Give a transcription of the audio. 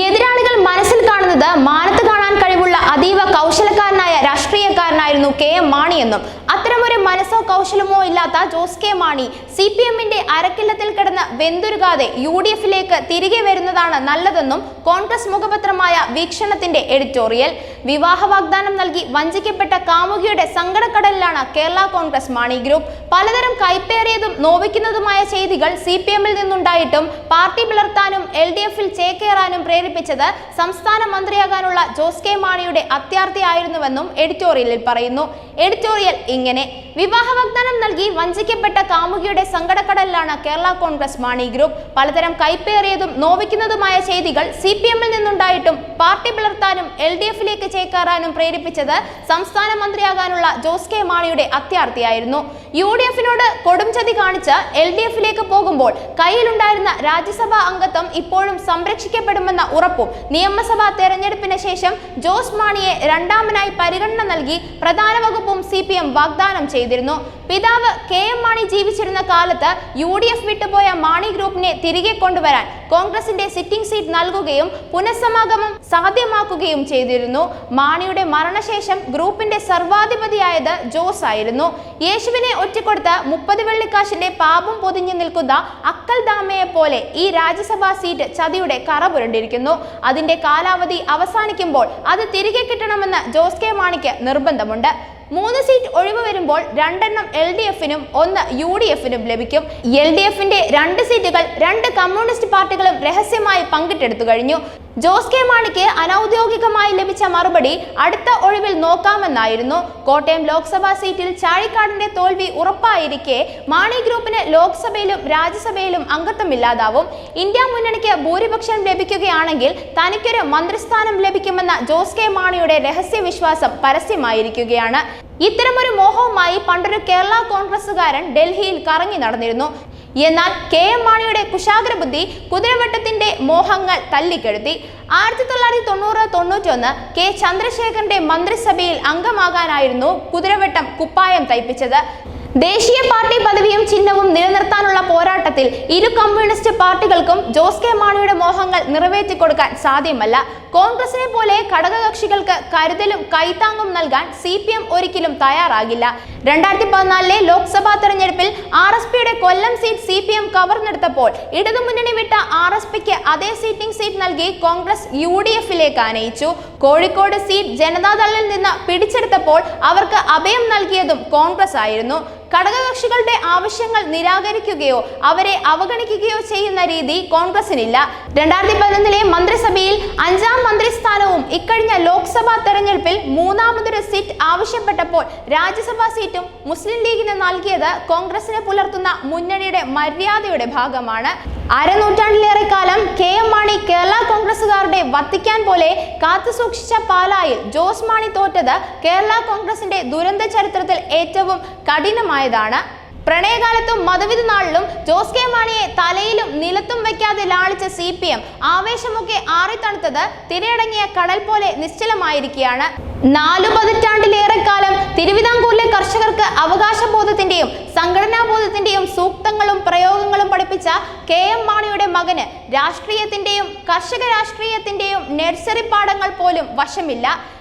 എതിരാളികൾ മനസ്സിൽ കാണുന്നത് മാനത്ത് കാണാൻ കഴിവുള്ള അതീവ കൗശലക്കാരനായ രാഷ്ട്രീയക്കാരനായിരുന്നു കെ എം മാണിയെന്നും അത്തരമൊരു മനസ്സോ കൗശലമോ ഇല്ലാത്ത Jose K Mani C P എമ്മിന്റെ അരക്കില്ലത്തിൽ കിടന്ന് വെന്തുരുകാതെ യു ഡി എഫിലേക്ക് തിരികെ വരുന്നതാണ് നല്ലതെന്നും കോൺഗ്രസ് മുഖപത്രമായ വീക്ഷണത്തിന്റെ എഡിറ്റോറിയൽ. വിവാഹ വാഗ്ദാനം നൽകി വഞ്ചിക്കപ്പെട്ട കാമുകിയുടെ സങ്കടക്കടലിലാണ് കേരള കോൺഗ്രസ് മാണി ഗ്രൂപ്പ്. പലതരം കൈപ്പേറിയതും നോവിക്കുന്നതുമായ ചെയ്തികൾ സി പി എമ്മിൽ നിന്നുണ്ടായിട്ടും പാർട്ടി പിളർത്താനും എൽ ഡി എഫിൽ ചേക്കേറാനും പ്രേരിപ്പിച്ചത് സംസ്ഥാന മന്ത്രിയാകാനുള്ള ജോസ് കെ മാണിയുടെ അത്യാർത്ഥിയായിരുന്നുവെന്നും എഡിറ്റോറിയലിൽ പറയുന്നു. എഡിറ്റോറിയൽ ഇങ്ങനെ വിവാഹ വാഗ്ദാനം നൽകി വഞ്ചിക്കപ്പെട്ട കാമുകിയുടെ സങ്കടക്കടലിലാണ് കേരള കോൺഗ്രസ് മാണി ഗ്രൂപ്പ്. പലതരം കൈപ്പേറിയതും നോവിക്കുന്നതുമായ ചെയ്തികൾ സി പി എമ്മിൽ നിന്നുണ്ടായിട്ടും പാർട്ടി പിളർത്താനും എൽ ഡി എഫിലേക്ക് ചേക്കേറാനും പ്രേരിപ്പിച്ചത് സംസ്ഥാന മന്ത്രിയാകാനുള്ള ജോസ് കെ മാണിയുടെ അത്യാർത്ഥിയായിരുന്നു. യു ഡി എഫിനോട് കൊടുംചതി കാണിച്ച് എൽ ഡി എഫിലേക്ക് പോകുമ്പോൾ കയ്യിലുണ്ടായിരുന്ന രാജ്യസഭാ അംഗത്വം ഇപ്പോഴും സംരക്ഷിക്കപ്പെടുമെന്ന ഉറപ്പും നിയമസഭാ തെരഞ്ഞെടുപ്പിന് ശേഷം ജോസ് മാണിയെ രണ്ടാമനായി പരിഗണന നൽകി പ്രധാന വകുപ്പും സി പി എം വാഗ്ദാനം ചെയ്തിരുന്നു. പിതാവ് കെ എം മാണി ജീവിച്ചിരുന്ന കാലത്ത് യു ഡി എഫ് വിട്ടുപോയ മാണി ഗ്രൂപ്പിനെ തിരികെ കൊണ്ടുവരാൻ കോൺഗ്രസിന്റെ സിറ്റിംഗ് സീറ്റ് നൽകുകയും പുനഃസമാഗമം സാധ്യമാക്കുകയും ചെയ്തിരുന്നു. മാണിയുടെ മരണശേഷം ഗ്രൂപ്പിന്റെ സർവാധിപതിയായത് ജോസ് ആയിരുന്നു. യേശുവിനെ ഒറ്റക്കൊടുത്ത് മുപ്പത് വെള്ളിക്കാശിന്റെ പാപം പൊതിഞ്ഞു നിൽക്കുന്ന അക്കൽ ദാമയെ പോലെ ഈ രാജ്യസഭാ സീറ്റ് ചതിയുടെ കറ പുരണ്ടിരിക്കുന്നു. അതിന്റെ കാലാവധി അവസാനിക്കുമ്പോൾ അത് തിരികെ കിട്ടണമെന്ന് ജോസ് കെ മാണിക്ക് നിർബന്ധമുണ്ട്. മൂന്ന് സീറ്റ് ഒഴിവ് വരുമ്പോൾ രണ്ടെണ്ണം എൽ ഡി എഫിനും ഒന്ന് യു ഡി എഫിനും ലഭിക്കും. എൽ ഡി എഫിന്റെ രണ്ട് സീറ്റുകൾ രണ്ട് കമ്മ്യൂണിസ്റ്റ് പാർട്ടികളും രഹസ്യമായി പങ്കിട്ടെടുത്തു കഴിഞ്ഞു. ജോസ് കെ മാണിക്ക് അനൌദ്യോഗികമായി ലഭിച്ച മറുപടി അടുത്ത ഒഴിവിൽ നോക്കാമെന്നായിരുന്നു. കോട്ടയം ലോക്സഭാ സീറ്റിൽ ചാഴിക്കാടിന്റെ തോൽവി ഉറപ്പായിരിക്കെ മാണി ഗ്രൂപ്പിന് ലോക്സഭയിലും രാജ്യസഭയിലും അംഗത്വമില്ലാതാവും ഇന്ത്യ മുന്നണിക്ക് ഭൂരിപക്ഷം ലഭിക്കുകയാണെങ്കിൽ തനിക്കൊരു മന്ത്രിസ്ഥാനം ലഭിക്കുമെന്ന ജോസ് കെ മാണിയുടെ രഹസ്യവിശ്വാസം പരസ്യമായിരിക്കുകയാണ്. ഇത്തരമൊരു മോഹവുമായി പണ്ടൊരു കേരള കോൺഗ്രസുകാരൻ ഡൽഹിയിൽ കറങ്ങി നടന്നിരുന്നു. എന്നാൽ കെ എം മാണിയുടെ കുശാഗ്ര ബുദ്ധി കുതിരവട്ടത്തിന്റെ മോഹങ്ങൾ തല്ലിക്കെടുത്തി. ആയിരത്തി തൊള്ളായിരത്തി തൊണ്ണൂറ് തൊണ്ണൂറ്റൊന്ന് കെ ചന്ദ്രശേഖരന്റെ മന്ത്രിസഭയിൽ അംഗമാകാനായിരുന്നു കുതിരവട്ടം കുപ്പായം തയ്പ്പിച്ചത്. ദേശീയ പാർട്ടി പദവിയും ചിഹ്നവും നിലനിർത്താനുള്ള പോരാട്ടത്തിൽ ഇരു കമ്മ്യൂണിസ്റ്റ് പാർട്ടികൾക്കും ജോസ് കെ മാണിയുടെ മോഹങ്ങൾ നിറവേറ്റിക്കൊടുക്കാൻ സാധ്യമല്ല. കോൺഗ്രസിനെ പോലെ ഘടകകക്ഷികൾക്ക് കരുതലും കൈത്താങ്ങും നൽകാൻ സി ഒരിക്കലും തയ്യാറാകില്ല. രണ്ടായിരത്തി പതിനാലിലെ ലോക്സഭാ തെരഞ്ഞെടുപ്പിൽ ആർ എസ് പിയുടെ Kollam seat C P M കവർന്നെടുത്തപ്പോൾ ഇടതുമുന്നണി വിട്ട ആർ എസ് പിക്ക് അതേ സീറ്റിംഗ് സീറ്റ് നൽകി കോൺഗ്രസ് യു ഡി എഫിലേക്ക് ആനയിച്ചു. കോഴിക്കോട് സീറ്റ് ജനതാദളിൽ നിന്ന് പിടിച്ചെടുത്തപ്പോൾ അവർക്ക് അഭയം നൽകിയതും കോൺഗ്രസ് ആയിരുന്നു. ഘടകകക്ഷികളുടെ ആവശ്യങ്ങൾ നിരാകരിക്കുകയോ അവരെ അവഗണിക്കുകയോ ചെയ്യുന്ന രീതി കോൺഗ്രസിനില്ല. രണ്ടായിരത്തി പതിനൊന്നിലെ മന്ത്രിസഭയിൽ അഞ്ചാം മന്ത്രിസ്ഥാനവും ഇക്കഴിഞ്ഞ ലോക്സഭാ തെരഞ്ഞെടുപ്പിൽ മൂന്നാമതൊരു സീറ്റ് ആവശ്യപ്പെട്ടപ്പോൾ രാജ്യസഭാ സീറ്റും മുസ്ലിം ലീഗിന് നൽകിയത് കോൺഗ്രസിന് പുലർത്തുന്ന മുന്നണിയുടെ മര്യാദയുടെ ഭാഗമാണ്. അരനൂറ്റാണ്ടിലേറെ കാലം കെ എം മാണി കേരള കോൺഗ്രസുകാരുടെ വത്തിക്കാൻ പോലെ കാത്തുസൂക്ഷിച്ച പാലായിൽ ജോസ് മാണി തോറ്റത് കേരള കോൺഗ്രസിന്റെ ദുരന്ത ചരിത്രത്തിൽ ഏറ്റവും കഠിനമായതാണ്. പ്രണയകാലത്തും മതവിധി നാളിലും ജോസ് കെ മാണിയെ തലയിലും നിലത്തും വെക്കാതെ ലാളിച്ച സി പി എം ആവേശമൊക്കെ ആറിത്തണുത്തത് തിരയടങ്ങിയ കടൽ പോലെ നിശ്ചലമായിരിക്കുകയാണ്. നാലു പതിറ്റാണ്ടിലേറെ കാലം തിരുവിതാംകൂറിലെ കർഷകർക്ക് അവകാശബോധത്തിന്റെയും സംഘടനാബോധത്തിന്റെയും സൂക്തങ്ങളും പ്രയോഗങ്ങളും പഠിപ്പിച്ച കെ എം മാണിയുടെ മകന് രാഷ്ട്രീയത്തിന്റെയും കർഷക രാഷ്ട്രീയത്തിന്റെയും നഴ്സറി പാഠങ്ങൾ പോലും വശമില്ല.